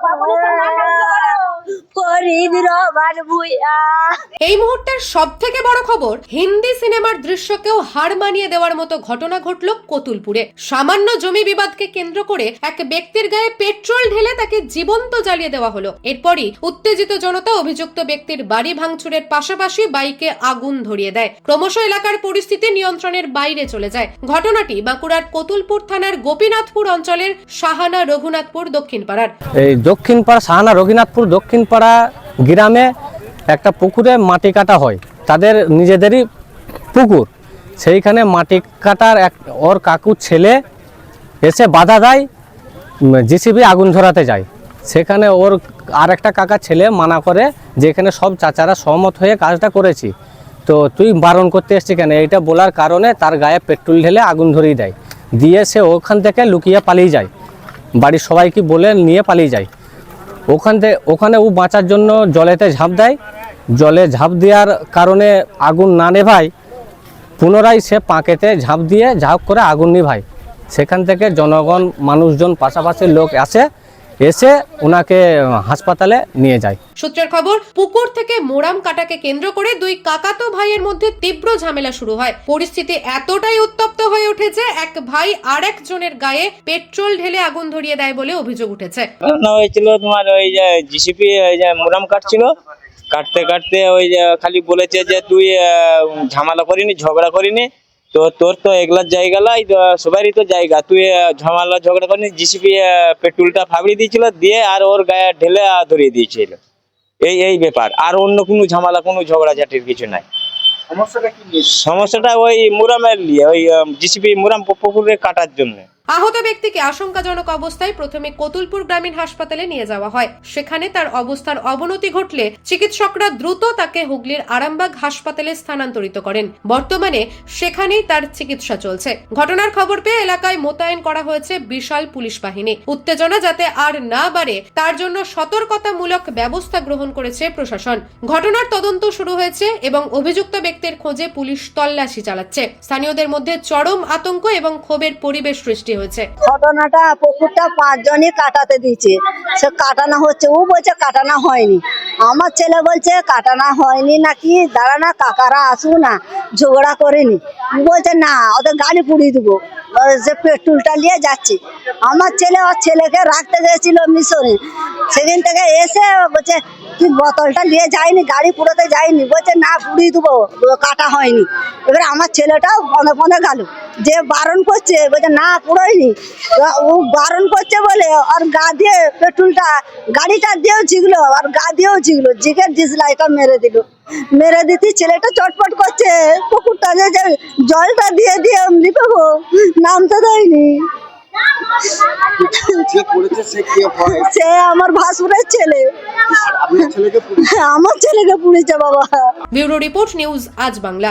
Pak, 难啊 Bhuiyan এই মুহূর্তের সব থেকে বড় খবর হিন্দি সিনেমার দৃশ্যকেও হার মানিয়ে দেওয়ার মতো ঘটনা ঘটল কতুলপুরে। সামান্য জমি বিবাদকে কেন্দ্র করে এক ব্যক্তির গায়ে পেট্রোল ঢেলে তাকে জীবন্ত জ্বালিয়ে দেওয়া হলো। এরপরই উত্তেজিত জনতা অভিযুক্ত ব্যক্তির বাড়ি ভাঙচুরের পাশাপাশি বাইকে আগুন ধরিয়ে দেয়। ক্রমশ এলাকার পরিস্থিতি নিয়ন্ত্রণের বাইরে চলে যায়। ঘটনাটি বাঁকুড়ার কতুলপুর থানার গোপীনাথপুর অঞ্চলের সাহানা রঘুনাথপুর দক্ষিণ পাড়ার এই দক্ষিণ পাড়া সাহানা রঘুনাথপুর দক্ষিণ পাড়া গ্রামে একটা পুকুরে মাটি কাটা হয়। তাদের নিজেদেরই পুকুর। সেইখানে মাটি কাটার এক ওর কাকুর ছেলে এসে বাধা দেয় জিসিবি আগুন ধরাতে যায়। সেখানে ওর আর একটা কাকা ছেলে মানা করে যে, এখানে সব চাচারা সহমত হয়ে কাজটা করেছি। তো তুই বারণ করতে এসছি কেন? এইটা বলার কারণে তার গায়ে পেট্রোল ঢেলে আগুন ধরিয়ে দেয়। দিয়ে সে ওখান থেকে লুকিয়ে পালিয়ে যায়। বাড়ির সবাইকে বলে নিয়ে পালিয়ে যায়। ওখান থেকে, ওখানে ও বাঁচার জন্য জলেতে ঝাঁপ দেয়। জলে ঝাঁপ দেওয়ার কারণে আগুন না নেভায়। পুনরায় সে পাঁকেতে ঝাঁপ দিয়ে ঝাঁপ করে আগুন নিভায়। সেখান থেকে জনগণ, মানুষজন, পাশাপাশি লোক আসে। এসে ওনাকে হাসপাতালে নিয়ে যায়। সূত্রের খবর পুকুর থেকে মোরাম কাটাকে কেন্দ্র করে দুই কাকাতো ভাইয়ের মধ্যে তীব্র ঝামেলা শুরু হয়। পরিস্থিতি এতটাই উত্তপ্ত হয়ে উঠেছে এক ভাই আরেক জনের গায়ে পেট্রোল ঢেলে আগুন ধরিয়ে দেয় বলে অভিযোগ উঠেছে। ঘটনা হয়েছিল তোমার ওই যে জিসিপি ওই যে মোরাম কাটছিল। কাটতে কাটতে ওই যে খালি বলেছে যে তুই আহ, ঝামেলা করিনি ঝগড়া করিনি। তো তোর তো এগুলার জায়গা লাই তো সবারই তো জায়গা। তুই ঝামালা ঝগড়া করিনি জিসিপি পেট্রোলটা ফাবড়ি দিয়েছিল দিয়ে আর ওর গায়ে ঢেলে ধরিয়ে দিয়েছিল। এই এই ব্যাপার। আর অন্য কোনো ঝামেলা কোনো ঝগড়া ঝগড়াঝাটির কিছু নাই। সমস্যাটা ওই মুরামের নিয়ে ওই জিসিপি মুরাম পুকুরে কাটার জন্য। আহত ব্যক্তিকে আশঙ্কাজনক অবস্থায় প্রথমে কতুলপুর গ্রামীণ হাসপাতালে নিয়ে যাওয়া হয়। সেখানে তার অবস্থার অবনতি ঘটলে চিকিৎসকরা দ্রুত তাকে হুগলির আরামবাগ হাসপাতালে স্থানান্তরিত করেন। বর্তমানে সেখানেই তার চিকিৎসা চলছে। ঘটনার খবর পেয়ে এলাকায় মোতায়েন করা হয়েছে বিশাল পুলিশ বাহিনী। উত্তেজনা যাতে আর না বাড়ে, তার জন্য সতর্কতামূলক ব্যবস্থা গ্রহণ করেছে প্রশাসন। ঘটনার তদন্ত শুরু হয়েছে এবং অভিযুক্ত ব্যক্তির খোঁজে পুলিশ তল্লাশি চালাচ্ছে। স্থানীয়দের মধ্যে চরম আতঙ্ক এবং ক্ষোভের পরিবেশ সৃষ্টি হয়েছে ঘটনাটা পুকুরটা পাঁচজনই কাটাতে দিয়েছে। সে কাটানো হচ্ছে, ও বলছে কাটানো হয়নি। আমার ছেলে বলছে কাটানো হয়নি নাকি? দাঁড়া না, কাকারা আসু না, ঝগড়া করেনি বলছে, না, ওদের গাড়ি পুড়িয়ে দেবো। সে পেট্রোলটা নিয়ে যাচ্ছে। আমার ছেলে ওর ছেলেকে রাখতে গেছিল মিশনে। সেদিন থেকে এসে বলছে তুই বোতলটা নিয়ে যায়নি গাড়ি পুরোতে যায়নি বলছে, না, পুড়িয়ে দেবো, কাটা হয়নি। এবারে আমার ছেলেটাও পনে পনে গেল। যে বারণ করছে বলছে না পুরোয়নি ও বারণ করছে বলে আর গা দিয়ে পেট্রোলটা গাড়িটা দিয়েও ঝিগলো আর গা দিয়েও ঝিগলো জিগে ডিসলাইটা মেরে দিল। মেরে দিতে ছেলেটা চটপট করছে পুকুরটা যে জলটা দিয়ে দিয়ে এমনি পাবো নামতে দেয়নি। সে কে হয় সে আমার ভাসুরের ছেলে। ছেলেকে আমার ছেলেকে পুড়েছে বাবা। ব্যুরো রিপোর্ট নিউজ আজ বাংলা।